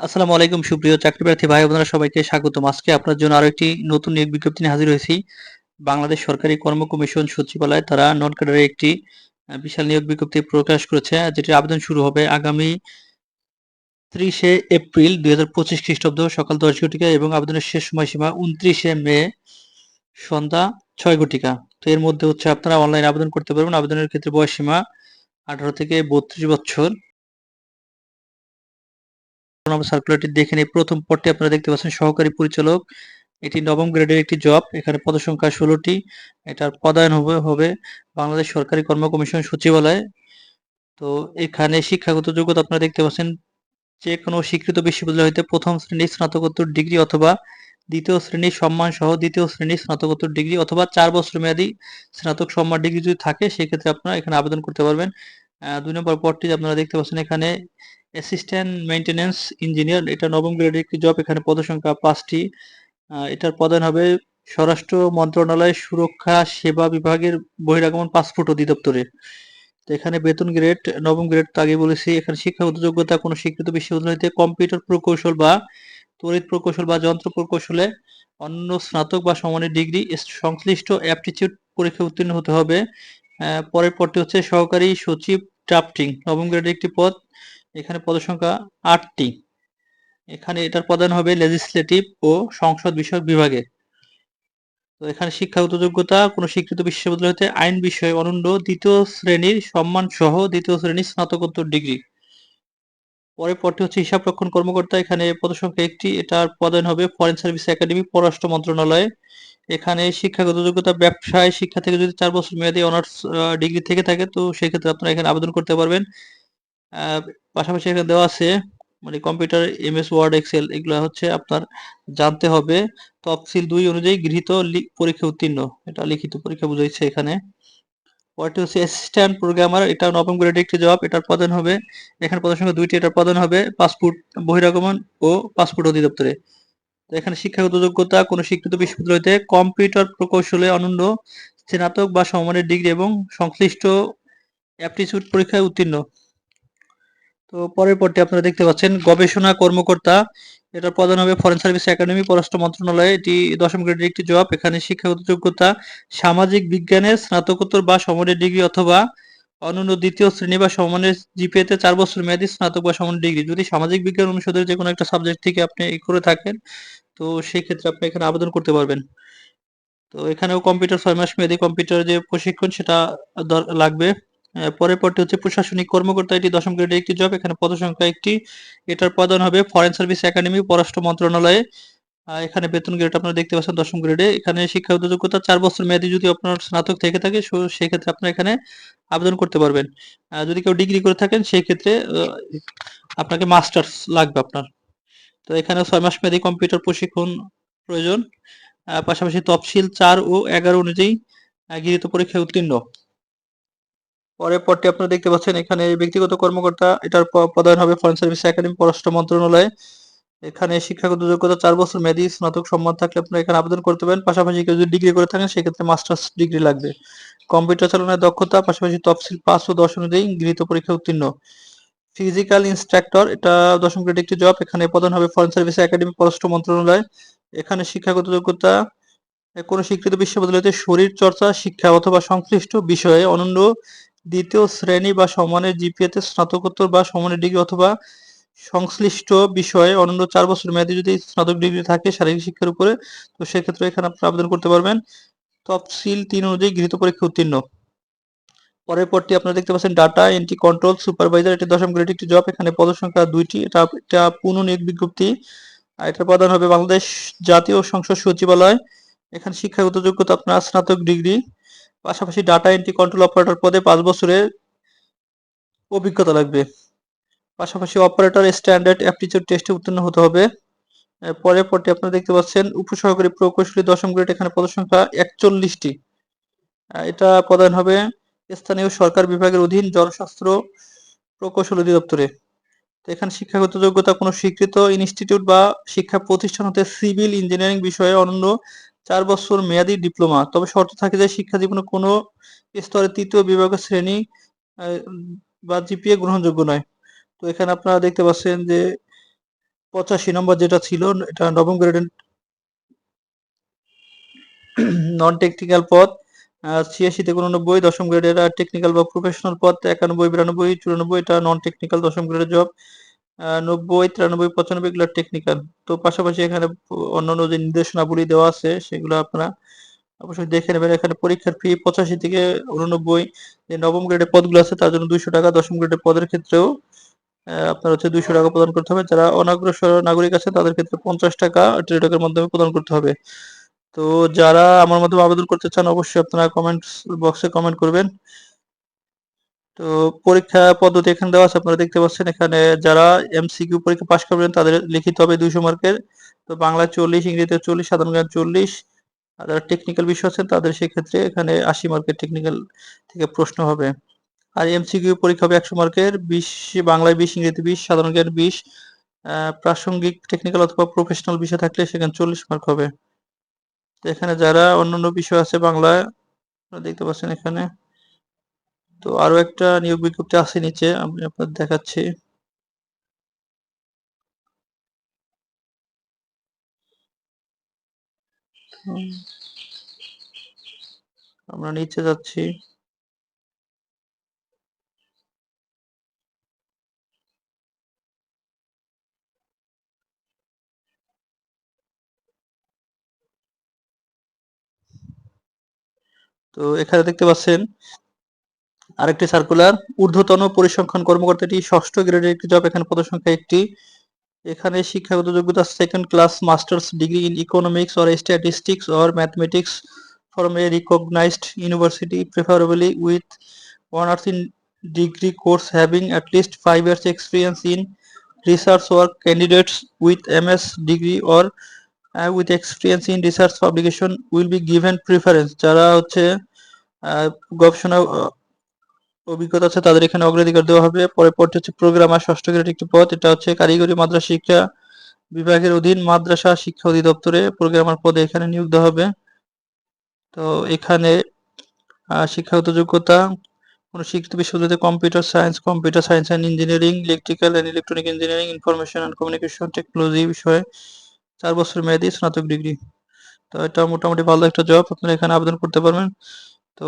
আসসালামু আলাইকুম, সুপ্রিয় চাকরি প্রার্থী ভাই বোনেরা, সবাইকে স্বাগতম। আজকে আপনার জন্য আরও একটি নতুন নিয়োগ বিজ্ঞপ্তি হাজির হয়েছি। বাংলাদেশ সরকারি কর্ম কমিশন সচিবালয়, তারা নন ক্যাডারের একটি বিশাল নিয়োগ বিজ্ঞপ্তি প্রকাশ করেছে, যেটির আবেদন শুরু হবে আগামী ত্রিশে এপ্রিল দুই হাজার পঁচিশ খ্রিস্টাব্দ সকাল দশ ঘটিকা এবং আবেদনের শেষ সময়সীমা উনত্রিশে মে সন্ধ্যা ছয় ঘটিকা। তো এর মধ্যে হচ্ছে আপনারা অনলাইন আবেদন করতে পারবেন। আবেদনের ক্ষেত্রে বয়স সীমা আঠারো থেকে বত্রিশ বছর। নম্বর সার্কুলারটি দেখে নিই। প্রথম পদটি আপনারা দেখতে পাচ্ছেন, সহকারী পরিচালক। এটি নবম গ্রেডের একটি জব এখানে পদসংখ্যা ষোলোটি। এটার পদায়ন হবে হবে বাংলাদেশ সরকারি কর্ম কমিশন সচিবালয়। তো এখানে শিক্ষাগত যোগ্যতা আপনারা দেখতে পাচ্ছেন যে কোনো স্বীকৃত বিশ্ববিদ্যালয় হইতে প্রথম শ্রেণির স্নাতকোত্তর ডিগ্রি অথবা দ্বিতীয় শ্রেণির সম্মান সহ দ্বিতীয় শ্রেণির স্নাতকোত্তর ডিগ্রি অথবা চার বছর মেয়াদী স্নাতক সম্মান ডিগ্রি যদি থাকে, সেক্ষেত্রে আপনারা এখানে আবেদন করতে পারবেন। দুই নম্বর পদটি আপনারা দেখতে পাচ্ছেন এখানে অ্যাসিস্ট্যান্ট মেইনটেনেন্স ইঞ্জিনিয়ার এটা নবম গ্রেডের একটি জব এখানে পদসংখ্যা পাঁচটি। এটার পদায়ন হবে স্বরাষ্ট্র মন্ত্রণালয় সুরক্ষা সেবা বিভাগের বহিরাগমন পাসপোর্ট অধিদপ্তরে তো এখানে বেতন গ্রেড নবম গ্রেড তো আগে বলেছি, এখানে শিক্ষাগত যোগ্যতা কোনো স্বীকৃত বিশ্ববিদ্যালয় হইতে কম্পিউটার প্রকৌশল বা তড়িৎ প্রকৌশল বা যন্ত্র প্রকৌশলে অন্য স্নাতক বা সমানের ডিগ্রি সংশ্লিষ্ট অ্যাপটিচিউড পরীক্ষা উত্তীর্ণ হতে হবে। পরের পদটি হচ্ছে সহকারী সচিব ড্রাফটিং নবম গ্রেডের একটি পদ। এখানে পদসংখ্যা আটটি। এখানে এটার প্রধান হবে লেজিসলেটিভ ও সংসদ বিষয়ক বিভাগে। তো এখানে শিক্ষাগত যোগ্যতা কোনো স্বীকৃত বিশ্ববিদ্যালয় হতে আইন বিষয়ে অনন্য দ্বিতীয় শ্রেণির সম্মান সহ দ্বিতীয় শ্রেণির স্নাতকোত্তর ডিগ্রি। পরের পরটি হচ্ছে হিসাব রক্ষণ কর্মকর্তা। এখানে পদসংখ্যা একটি। এটার প্রদান হবে ফরেন সার্ভিস একাডেমি পররাষ্ট্র মন্ত্রণালয়ে। এখানে শিক্ষাগত যোগ্যতা ব্যবসায় শিক্ষা থেকে যদি চার বছর মেয়াদী অনার্স ডিগ্রি থেকে থাকে, তো সেক্ষেত্রে আপনারা এখানে আবেদন করতে পারবেন। পাশাপাশি এখানে দেওয়া আছে মানে কম্পিউটার, এমএস, ওয়ার্ড, এক্সেল, এগুলো হচ্ছে আপনার জানতে হবে। তফসিল দুই অনুযায়ী গৃহীত পরীক্ষা উত্তীর্ণ। এটা লিখিত পরীক্ষা বুঝাইছে এখানে। পরটি হচ্ছে অ্যাসিস্ট্যান্ট প্রোগ্রামার এটা নবম গ্রেডের একটি জব এটার প্রদান হবে, এখানে পদের সংখ্যা দুইটি, এটার প্রদান হবে পাসপোর্ট বহিরাগমন ও পাসপোর্ট অধিদপ্তরে। এখানে শিক্ষাগত যোগ্যতা, কোনো স্বীকৃত বিশ্ববিদ্যালয়তে কম্পিউটার প্রকৌশলে অনন্য স্নাতক বা সমমানের ডিগ্রি এবং সংশ্লিষ্ট অ্যাপটিটিউড পরীক্ষায় উত্তীর্ণ। তো পরের পরটি আপনারা দেখতে পাচ্ছেন, গবেষণা কর্মকর্তা, এটা প্রদান হবে ফরেন সার্ভিস একাডেমি পররাষ্ট্র মন্ত্রণালয়ে, এটি দশম গ্রেডের একটি জব এখানে শিক্ষাগত যোগ্যতা, সামাজিক বিজ্ঞানের স্নাতকোত্তর বা সমরের ডিগ্রি অথবা অনন্য দ্বিতীয় শ্রেণি বা সমমানের জিপিএতে চার বছর মেয়াদী স্নাতক বা সমান ডিগ্রি যদি সামাজিক বিজ্ঞান অনুষদের যে কোনো একটা সাবজেক্ট থেকে আপনি করে থাকেন, তো সেই ক্ষেত্রে আপনি এখানে আবেদন করতে পারবেন। তো এখানেও কম্পিউটার ছয় মাস মেয়াদী কম্পিউটার যে প্রশিক্ষণ, সেটা লাগবে। পরের পরটি হচ্ছে প্রশাসনিক কর্মকর্তা, এটি দশম গ্রেডের একটি জব এখানে পদসংখ্যা একটি। এটার প্রদান হবে ফরেন সার্ভিস একাডেমি পররাষ্ট্র মন্ত্রণালয়ে। এখানে বেতন গ্রেড আপনারা দেখতে পাচ্ছেন দশম গ্রেডে। এখানে শিক্ষাগত যোগ্যতা চার বছর মেয়াদী যদি আপনার স্নাতক থেকে থাকে সেক্ষেত্রে আপনারা এখানে আবেদন করতে পারবেন। যদি কেউ ডিগ্রি করে থাকেন সেই ক্ষেত্রে আপনাকে মাস্টার্স লাগবে আপনার। তো এখানে ছয় মাস মেয়াদি কম্পিউটার প্রশিক্ষণ প্রয়োজন। পাশাপাশি তফসিল চার ও এগারো অনুযায়ী গৃহীত পরীক্ষায় উত্তীর্ণ। পরের পরটি আপনারা দেখতে পাচ্ছেন, এখানে ব্যক্তিগত কর্মকর্তা, এটার পদায়ন হবে ফরেন সার্ভিস একাডেমি পররাষ্ট্র মন্ত্রণালয়। এখানে শিক্ষাগত যোগ্যতা, চার বছর মেয়াদী, স্নাতক সম্মান থাকলে আপনারা এখানে আবেদন করতে পারেন। পাশাপাশি কেউ যদি ডিগ্রি করে থাকেন, সেক্ষেত্রে মাস্টার্স ডিগ্রি লাগবে। কম্পিউটার চালনায় দক্ষতা, পাশাপাশি তফসিল পাঁচ ও দশ অনুযায়ী গৃহীত পরীক্ষা উত্তীর্ণ। ফিজিক্যাল ইনস্ট্রাক্টর এটা দশম গ্রেড একটি জব এখানে প্রদান হবে ফরেন সার্ভিস একাডেমি পররাষ্ট্র মন্ত্রণালয়। এখানে শিক্ষাগত যোগ্যতা কোনো স্বীকৃত বিশ্ববিদ্যালয়তে শরীর চর্চা শিক্ষা অথবা সংশ্লিষ্ট বিষয়ে অনন্য দ্বিতীয় শ্রেণি বা সমানের জিপিএতে স্নাতকোত্তর বা সমানের ডিগ্রি অথবা সংশ্লিষ্ট বিষয়ে অনন্য চার বছর মেয়াদী যদি স্নাতক ডিগ্রি থাকে শারীরিক শিক্ষার উপরে, তো সেক্ষেত্রে এখানে আপনি আবেদন করতে পারবেন। তফসিল তিন অনুযায়ী গৃহীত পরীক্ষা উত্তীর্ণ। পরের পরটি আপনারা দেখতে পাচ্ছেন, ডাটা এন্ট্রি কন্ট্রোল সুপারভাইজার। এটি দশম গ্রেড একটি জব, এখানে পদসংখ্যা দুইটি। এটা এটা পুনঃ নিয়োগ বিজ্ঞপ্তি। আর এটার প্রদান হবে বাংলাদেশ জাতীয় সংসদ সচিবালয়। এখানে শিক্ষাগত যোগ্যতা আপনার স্নাতক ডিগ্রি। পাশাপাশি ডাটা এন্ট্রি কন্ট্রোল অপারেটর পদে পাঁচ বছরের অভিজ্ঞতা লাগবে। পাশাপাশি অপারেটর স্ট্যান্ডার্ড অ্যাপটিটিউড টেস্টে উত্তীর্ণ হতে হবে। পরের পরটি আপনারা দেখতে পাচ্ছেন, উপসহকারী প্রকৌশলী দশম গ্রেড এখানে পদসংখ্যা একচল্লিশটি। এটা প্রদান হবে স্থানীয় সরকার বিভাগের অধীন জনস্বাস্থ্য প্রকৌশল অধিদপ্তরে। তো এখানে শিক্ষাগত যোগ্যতা কোনো স্বীকৃত ইনস্টিটিউট বা শিক্ষা প্রতিষ্ঠান হতে সিভিল ইঞ্জিনিয়ারিং বিষয়ে অনন্য চার বছর মেয়াদী ডিপ্লোমা। তবে শর্ত থাকে যে শিক্ষা জীবনে কোনো স্তরে তৃতীয় বিভাগের শ্রেণি বা জিপিএ গ্রহণযোগ্য নয়। তো এখানে আপনারা দেখতে পাচ্ছেন যে পঁচাশি নম্বর যেটা ছিল, এটা নবম গ্রেডের নন টেকনিক্যাল পদ ছিয়াশি থেকে উননব্বই, দশম গ্রেডের টেকনিক্যাল বা প্রফেশনাল পদ, একানব্বই, বিরানব্বই, চুরানব্বই, এটা নন টেকনিক্যাল দশম গ্রেডের জব নব্বই, তিরানব্বই, পঁচানব্বই এগুলো টেকনিক্যাল তো পাশাপাশি এখানে অন্যান্য যে নির্দেশনাবলী দেওয়া আছে, সেগুলো আপনারা অবশ্যই দেখে নেবেন। এখানে পরীক্ষার ফি পঁচাশি থেকে উননব্বই। যে নবম গ্রেডের পদগুলো আছে, তার জন্য দুইশো টাকা। দশম গ্রেডের পদের ক্ষেত্রেও আপনার হচ্ছে দুইশো টাকা প্রদান করতে হবে। যারা অনগ্রসর নাগরিক আছে, তাদের ক্ষেত্রে পঞ্চাশ টাকা টেলিটকের মাধ্যমে প্রদান করতে হবে। তো যারা আমার মাধ্যমে আবেদন করতে চান, অবশ্যই আপনারা কমেন্ট বক্সে কমেন্ট করবেন। তো পরীক্ষা পদ্ধতি এখানে দেওয়া আছে, আপনারা দেখতে পাচ্ছেন এখানে যারা এমসিকিউ পরীক্ষা পাশ করবেন তাদের লিখিত হবে দুইশো মার্কের। তো বাংলা চল্লিশ, ইংরেজিতে চল্লিশ, সাধারণ জ্ঞান চল্লিশ। আর যারা টেকনিক্যাল বিষয় আছেন তাদের সেক্ষেত্রে এখানে আশি মার্কের টেকনিক্যাল থেকে প্রশ্ন হবে। আর এমসিকিউ পরীক্ষা হবে একশো মার্কের, বিশ, বাংলায় বিশ, ইংরেজিতে বিশ, সাধারণ জ্ঞান বিশ। প্রাসঙ্গিক টেকনিক্যাল অথবা প্রফেশনাল বিষয় থাকলে সেখানে চল্লিশ মার্ক হবে। তো এখানে যারা অন্যান্য বিষয় আছে বাংলায় দেখতে পাচ্ছেন এখানে। তো আরও একটা নিয়োগ বিজ্ঞপ্তি আছে নিচে, আমি আপনার দেখাচ্ছি। আমরা নিচে যাচ্ছি। তো এখানে দেখতে পাচ্ছেন আরেকটি সার্কুলার ঊর্ধ্বতন পরিসংখ্যান কর্মকর্তাটি ষষ্ঠ গ্রেডের একটি জব এখানে পদসংখ্যা একটি। এখানে শিক্ষাগত যোগ্যতা second class masters degree in economics or statistics or mathematics from a recognised university preferably with honours in degree course having at least five years experience in research work candidates with MS degree or with experience in research publication will be given preference যারা হচ্ছে গবেষণা অভিজ্ঞতা আছে, তাদের এখানে অগ্রাধিকার দেওয়া হবে। পরে পরটি হচ্ছে প্রোগ্রামার ষষ্ঠ গ্রেড একটি পদ এটা হচ্ছে কারিগরি মাদ্রাসা শিক্ষা বিভাগের অধীন মাদ্রাসা শিক্ষা অধিদপ্তরে। প্রোগ্রামার পদে এখানে নিয়োগ দেওয়া হবে। তো এখানে শিক্ষাগত যোগ্যতা, কোনো শিক্ষিত বিশ্ববিদ্যালয়ে computer science computer science and engineering, electrical and electronic engineering, information and communication technology বিষয়ে চার বছর মেয়াদি স্নাতক ডিগ্রি। তো এটা মোটামুটি ভালো একটা জব, আপনারা এখানে আবেদন করতে পারবেন। তো